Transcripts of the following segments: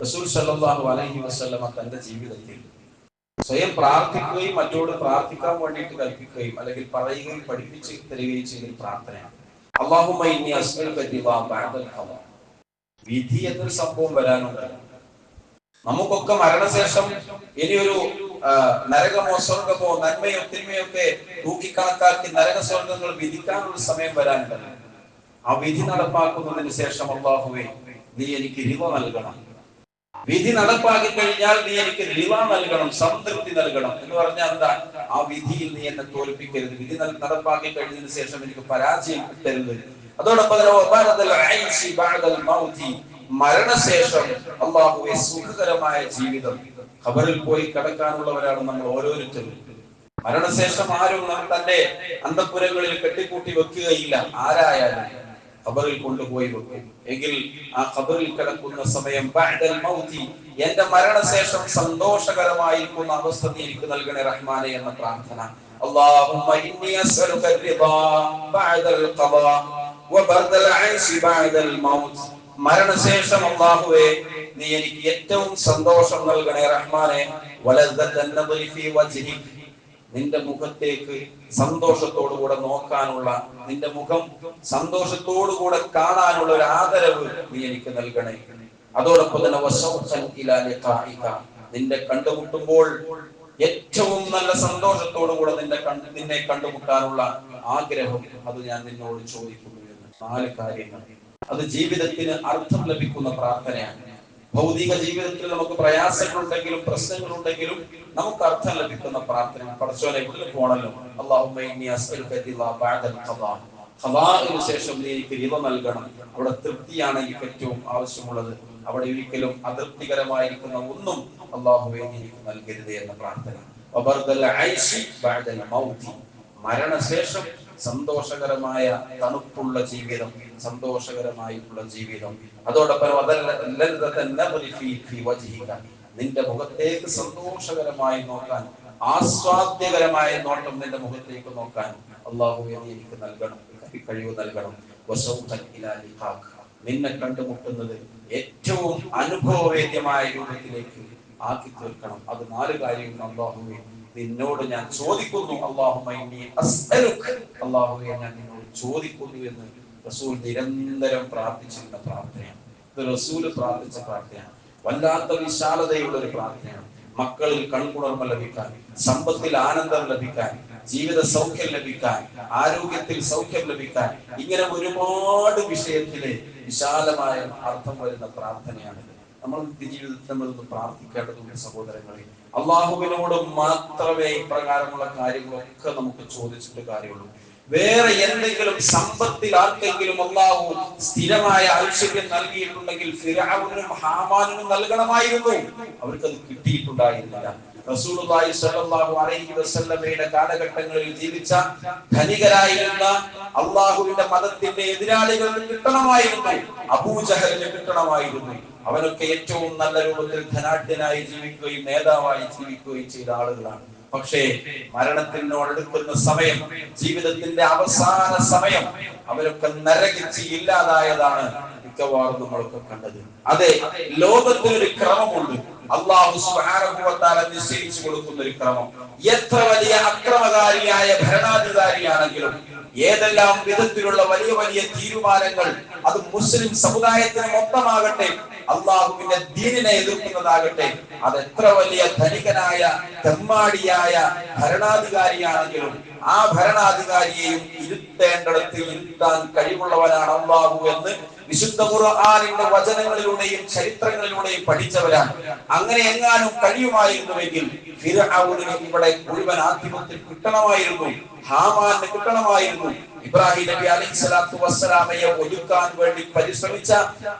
റസൂൽ സല്ലല്ലാഹു അലൈഹി വസല്ലമ തന്റെ ജീവിതത്തിൽ സ്വയം പ്രാർത്ഥിക്കുകയും മറ്റോട് പ്രാർത്ഥിക്കാൻ വേണ്ടിയിട്ട് കൽപ്പിക്കുകയും അല്ലെങ്കിൽ പറയുകയും പഠിപ്പിച്ച് തരികയും ചെയ്ത പ്രാർത്ഥനയാണ്. ഖദാ വിധി എന്നൊരു സംഭവം വരാനുണ്ട്. നമുക്കൊക്കെ മരണശേഷം ഇനിയൊരു നരകമോ സ്വർഗമോ നന്മയോ തിന്മയൊക്കെ തൂക്കിക്കണക്കാക്കി നരക സ്വർഗങ്ങൾ വിധിക്കാനുള്ള സമയം വരാനുണ്ട്. ആ വിധി നടപ്പാക്കുന്നതിന് ശേഷം അള്ളാഹുവേ നീ എനിക്ക് രൂപ നൽകണം. വിധി നടപ്പാക്കി കഴിഞ്ഞാൽ നീ എനിക്ക് റിവ നൽകണം സംതൃപ്തി നൽകണം എന്ന് പറഞ്ഞാൽ എന്താ? ആ വിധിയിൽ നീ എന്നെ തോൽപ്പിക്കരുത്. വിധി നടപ്പാക്കി കഴിഞ്ഞതിന് ശേഷം എനിക്ക് പരാജയം കിട്ടരുത്. അതോടൊപ്പം മരണശേഷം അള്ളാഹുവെ സുഖകരമായ ജീവിതം. ഖബറിൽ പോയി കിടക്കാനുള്ളവരാണ് നമ്മൾ ഓരോരുത്തരും. മരണശേഷം ആരും തന്റെ അന്തപുരങ്ങളിൽ കെട്ടിക്കൂട്ടി വെക്കുകയില്ല. ആരായാലും. ഖബറിൽ കൊണ്ടുപോയി വെക്കും എങ്കിൽ ആ ഖബറിൽ കിടക്കുന്ന സമയം ബഅദൽ മൗതി എന്റെ മരണശേഷം സന്തോഷകരമായിരിക്കുന്ന അവസ്ഥ നീ എനിക്ക് നൽകണേ റഹ്മാനെ എന്ന പ്രാർത്ഥന اللهم إني أسألك الرضا بعد القضاء وبرد العيش بعد الموت മരണശേഷം അള്ളാഹുവേ നീ എനിക്ക് ഏറ്റവും സന്തോഷം നൽകണേ റഹ്മാനെ വലദ്ദത്തൻ നദരി ഫീ വജ്ഹിക് നിന്റെ മുഖത്തേക്ക് സന്തോഷത്തോടുകൂടെ നോക്കാനുള്ള നിന്റെ മുഖം സന്തോഷത്തോടുകൂടെ കാണാനുള്ള ഒരു ആദരവ് നീ എനിക്ക് നൽകണേ. അതോടൊപ്പം തന്നെ. നിന്റെ കണ്ടുമുട്ടുമ്പോൾ ഏറ്റവും നല്ല സന്തോഷത്തോടുകൂടെ നിന്റെ കണ്ട് നിന്നെ കണ്ടുമുട്ടാനുള്ള ആഗ്രഹം അത് ഞാൻ നിന്നോട് ചോദിക്കുന്നു എന്ന്. നാല് കാര്യങ്ങൾ. അത് ജീവിതത്തിന് അർത്ഥം ലഭിക്കുന്ന പ്രാർത്ഥനയാണ്. ഭൗതിക ജീവിതത്തിൽ നമുക്ക് പ്രയാസങ്ങളുണ്ടെങ്കിലും പ്രശ്നങ്ങളുണ്ടെങ്കിലും നമുക്ക് അർത്ഥം ലഭിക്കുന്ന പ്രാർത്ഥന പടച്ചോനെ പോണല്ലോ. അള്ളാഹു ശേഷം നീ എനിക്ക് റിള നൽകണം. അവിടെ തൃപ്തിയാണ് എനിക്ക് ഏറ്റവും ആവശ്യമുള്ളത്. അവിടെ ഒരിക്കലും അതൃപ്തികരമായിരിക്കുന്ന ഒന്നും അള്ളാഹുബൈ എനിക്ക് നൽകരുത് എന്ന പ്രാർത്ഥന. മരണശേഷം സന്തോഷകരമായ തണുപ്പുള്ള ജീവിതം സന്തോഷകരമായിട്ടുള്ള ജീവിതം. അതോടൊപ്പം നിന്റെ മുഖത്തേക്ക് സന്തോഷകരമായി നോക്കാൻ ആസ്വാദ്യകരമായ നോട്ടം നിന്റെ മുഖത്തേക്ക് നോക്കാൻ അള്ളാഹു എനിക്ക് നൽകണം കഴിവ് നൽകണം. നിന്നെ കണ്ടുമുട്ടുന്നത് ഏറ്റവും അനുഭവവേദ്യമായ രൂപത്തിലേക്ക് ആക്കി തീർക്കണം. അത് നാല് കാര്യവും അള്ളാഹുവെ നിന്നോട് ഞാൻ ചോദിക്കുന്നു അള്ളാഹുമൈ. ഞാൻ നിന്നോട് ചോദിക്കുന്നു എന്ന് റസൂൽ നിരന്തരം പ്രാർത്ഥിച്ചിരുന്ന പ്രാർത്ഥനയാണ്. ഇത് റസൂൽ പ്രാർത്ഥിച്ച പ്രാർത്ഥനയാണ്. വല്ലാത്ത വിശാലതയുള്ള ഒരു പ്രാർത്ഥനയാണ്. മക്കളിൽ കൺകുണർമ ലഭിക്കാൻ സമ്പത്തിൽ ആനന്ദം ലഭിക്കാൻ ജീവിത സൗഖ്യം ലഭിക്കാൻ ആരോഗ്യത്തിൽ സൗഖ്യം ലഭിക്കാൻ ഇങ്ങനെ ഒരുപാട് വിഷയത്തിൽ വിശാലമായ അർത്ഥം വരുന്ന പ്രാർത്ഥനയാണിത് നമ്മൾ ജീവിതത്തിൽ നമ്മളൊന്ന് പ്രാർത്ഥിക്കേണ്ടതുണ്ട് സഹോദരങ്ങളെ. അള്ളാഹുവിനോട് മാത്രമേ ഇപ്രകാരമുള്ള കാര്യങ്ങളൊക്കെ നമുക്ക് ചോദിച്ചിട്ട് കാര്യമുള്ളൂ. വേറെ എന്തെങ്കിലും സമ്പത്തിൽ ആർക്കെങ്കിലും അള്ളാഹു സ്ഥിരമായ ഐശ്വര്യം നൽകിയിട്ടുണ്ടെങ്കിൽ ഫിറഔനും ഹാമാനും നൽകണമായിരുന്നു. അവർക്കത് കിട്ടിയിട്ടുണ്ടായിരുന്നില്ല. റസൂലുള്ളാഹി സ്വല്ലല്ലാഹു അലൈഹി വസല്ലമയുടെ കാലഘട്ടങ്ങളിൽ ജീവിച്ച ധനികരായിരുന്ന അള്ളാഹുവിന്റെ മതത്തിന്റെ എതിരാളികൾക്ക് കിട്ടണമായിരുന്നു. അബൂജഹലിന് കിട്ടണമായിരുന്നു. അവരൊക്കെ ഏറ്റവും നല്ല രൂപത്തിൽ ധനാഢ്യനായി ജീവിക്കുകയും നേതാവായി ജീവിക്കുകയും ചെയ്ത ആളുകളാണ്. പക്ഷേ മരണത്തിനോടടുക്കുന്ന സമയം ജീവിതത്തിന്റെ അവസാന സമയം അവരൊക്കെ നരകിച്ച് ഇല്ലാതായതാണ്. മിക്കവാറും നമ്മളൊക്കെ കണ്ടത്. അതെ ലോകത്തിനൊരു ക്രമമുണ്ട്. അള്ളാഹു തആല നിശ്ചയിച്ചു കൊടുക്കുന്ന ഒരു ക്രമം. എത്ര വലിയ അക്രമകാരിയായ ഭരണാധികാരിയാണെങ്കിലും ഏതെല്ലാം വിധത്തിലുള്ള വലിയ വലിയ തീരുമാനങ്ങൾ അത് മുസ്ലിം സമുദായത്തിന് മൊത്തമാകട്ടെ അള്ളാഹുവിന്റെ ദീനിനെ എതിർക്കുന്നതാകട്ടെ അത് എത്ര വലിയ ധനികനായ തെമ്മാടിയായ ഭരണാധികാരിയാണെങ്കിലും ആ ഭരണാധികാരിയെയും ഇരുത്തേണ്ടിടത്ത് ഇരുത്താൻ കഴിവുള്ളവനാണ് അള്ളാഹു എന്ന് വിശുദ്ധ ഖുർആാനിന്റെ വചനങ്ങളിലൂടെയും ചരിത്രങ്ങളിലൂടെയും പഠിച്ചവരാണ്. അങ്ങനെ എങ്ങാനും കഴിയുമായിരുന്നുവെങ്കിൽ ഫിർഔനിന് ഇവിടെ മുഴുവൻ ആധിപത്യം കിട്ടണമായിരുന്നു ഹാമാന് കിട്ടണമായിരുന്നു. ഇബ്രാഹിം നബി അലൈഹി സ്വലാത്തു വസ്സലാമയെ ഒതുക്കാൻ വേണ്ടി പരിശ്രമിച്ച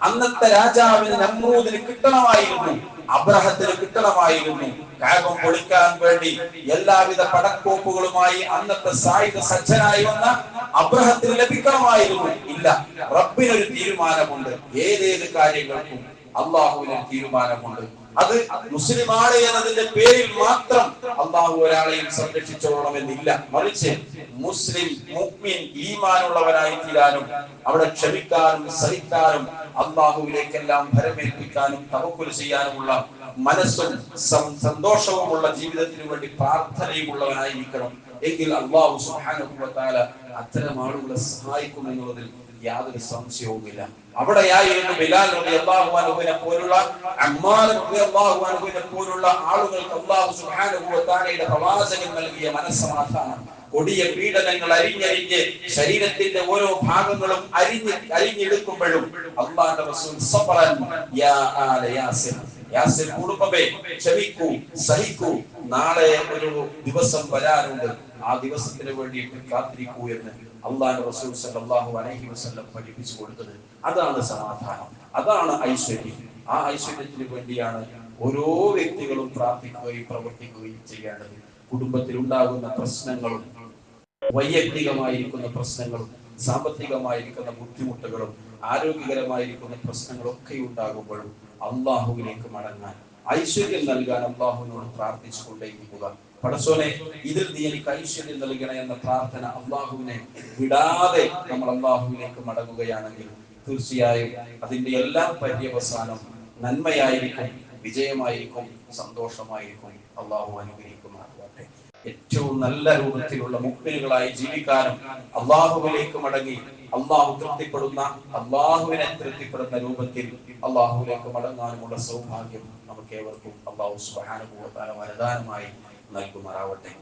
അന്നത്തെ രാജാവിന് നമ്രൂദിന് കിട്ടണമായിരുന്നു. അബ്രഹത്തിന് കിട്ടണമായിരുന്നു. കാബം പൊളിക്കാൻ വേണ്ടി എല്ലാവിധ പടക്കോപ്പുകളുമായി അന്നത്തെ സായുധ സജ്ജനായി വന്ന അബ്രഹത്തിന് ലഭിക്കണമായിരുന്നു. ഇല്ല റബ്ബിനൊരു തീരുമാനമുണ്ട്. ഏതേത് കാര്യങ്ങൾക്കും അള്ളാഹുവിന് തീരുമാനമുണ്ട് അത് മുസ്ലിമാണ് എന്നതിന്റെ പേരിൽ മാത്രം അള്ളാഹു ഒരാളെയും സംരക്ഷിച്ചോളണമെന്നില്ല. മറിച്ച് മുസ്ലിം മുഖ്മിൻ ഈമാനുള്ളവരായി തീരാനും അവിടെ ക്ഷമിക്കാനും സഹിക്കാനും അള്ളാഹുവിലേക്കെല്ലാം ഭരമേൽപ്പിക്കാനും തവക്കുൽ ചെയ്യാനുമുള്ള മനസ്സും സന്തോഷവുമുള്ള ജീവിതത്തിനു വേണ്ടി പ്രാർത്ഥനയുമുള്ളവരായിരിക്കണം എങ്കിൽ അള്ളാഹു സുഹാനുഭവത്താല അത്തരം ആളുകളെ സഹായിക്കും എന്നുള്ളതിൽ യാതൊരു സംശയവുമില്ല. അവിടെയായിരുന്നു ബിലാൽ റളിയല്ലാഹു അൻഹുവിനെ പോലുള്ള അമ്മാർ റളിയല്ലാഹു അൻഹുവിനെ പോലുള്ള ആളുകൾക്ക് വ തആലയുടെ പ്രവാചകൻ നൽകിയ മനസ്സമാധാനം. കൊടിയ പീഡനങ്ങൾ അരിഞ്ഞരിഞ്ഞ് ശരീരത്തിന്റെ ഓരോ ഭാഗങ്ങളും അരിഞ്ഞ് അരിഞ്ഞെടുക്കുമ്പോഴും അള്ളാഹുന്റെ റസൂൽ യാ ആല യാസിർ കുടുംബമേ ക്ഷമിക്കൂ സഹിക്കൂ. നാളെ ഒരു ദിവസം വരാനുണ്ട് ആ ദിവസത്തിന് വേണ്ടിയിട്ട് കാത്തിരിക്കൂ എന്ന് അള്ളാഹു റസൂൽ സല്ലല്ലാഹു അലൈഹി വസല്ലം പഠിപ്പിച്ചു കൊടുത്തത്. അതാണ് സമാധാനം. അതാണ് ഐശ്വര്യം. ആ ഐശ്വര്യത്തിന് വേണ്ടിയാണ് ഓരോ വ്യക്തികളും പ്രാർത്ഥിക്കുകയും പ്രവർത്തിക്കുകയും ചെയ്യേണ്ടത്. കുടുംബത്തിൽ ഉണ്ടാകുന്ന പ്രശ്നങ്ങളും വൈയക്തികമായിരിക്കുന്ന പ്രശ്നങ്ങളും സാമ്പത്തികമായിരിക്കുന്ന ബുദ്ധിമുട്ടുകളും ആരോഗ്യകരമായിരിക്കുന്ന പ്രശ്നങ്ങളൊക്കെ ഉണ്ടാകുമ്പോഴും അള്ളാഹുവിലേക്ക് മടങ്ങാൻ. ഐശ്വര്യം നൽകാൻ അള്ളാഹുവിനോട് പ്രാർത്ഥിച്ചുകൊണ്ടേയിരിക്കുക. പടസോനെ ഇതിൽ നീ എനിക്ക് ഐശ്വര്യം നൽകണേ എന്ന പ്രാർത്ഥന അള്ളാഹുവിനെ വിടാതെ നമ്മൾ അള്ളാഹുവിലേക്ക് മടങ്ങുകയാണെങ്കിൽ തീർച്ചയായും അതിന്റെ എല്ലാ പര്യവസാനം നന്മയായിരിക്കും വിജയമായിരിക്കും സന്തോഷമായിരിക്കും. അള്ളാഹു അനുഗ്രഹിക്കുമാറാകട്ടെ. ഏറ്റവും നല്ല രൂപത്തിലുള്ള മുക്തികളായി ജീവിക്കാനും അള്ളാഹുവിലേക്ക് മടങ്ങി അള്ളാഹു തൃപ്തിപ്പെടുന്ന അള്ളാഹുവിനെ തൃപ്തിപ്പെടുന്ന രൂപത്തിൽ അള്ളാഹുവിലേക്ക് മടങ്ങാനുമുള്ള സൗഭാഗ്യം നമുക്ക് ഏവർക്കും അള്ളാഹു സുബാനുഭവത്താല വരദാനമായി നൽകുമാറാവട്ടെ.